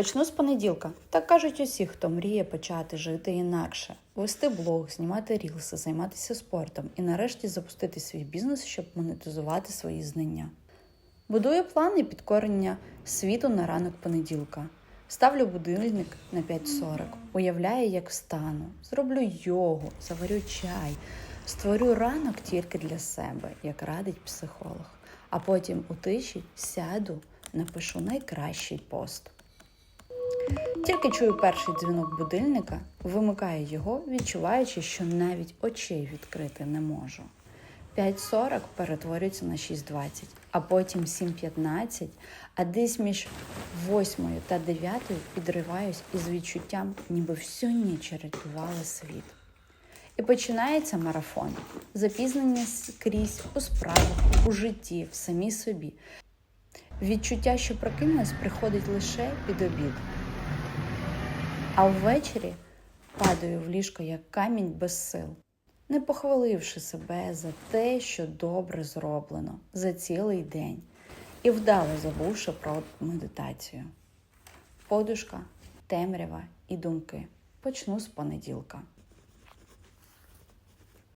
Почну з понеділка. Так кажуть усі, хто мріє почати жити інакше, вести блог, знімати рілси, займатися спортом і нарешті запустити свій бізнес, щоб монетизувати свої знання. Будую плани підкорення світу на ранок понеділка. Ставлю будильник на 5.40, уявляю, як встану, зроблю йогу, заварю чай, створю ранок тільки для себе, як радить психолог. А потім у тиші сяду, напишу найкращий пост. Тільки чую перший дзвінок будильника, вимикаю його, відчуваючи, що навіть очей відкрити не можу. 5.40 перетворюється на 6.20, а потім 7.15, а десь між 8 та 9 підриваюсь із відчуттям, ніби всю ніч рятувала світ. І починається марафон. Запізнення скрізь у справах, у житті, в самій собі. Відчуття, що прокинулась, приходить лише під обід. А ввечері падаю в ліжко як камінь без сил, не похваливши себе за те, що добре зроблено за цілий день, і вдало забувши про медитацію. Подушка, темрява і думки. Почну з понеділка.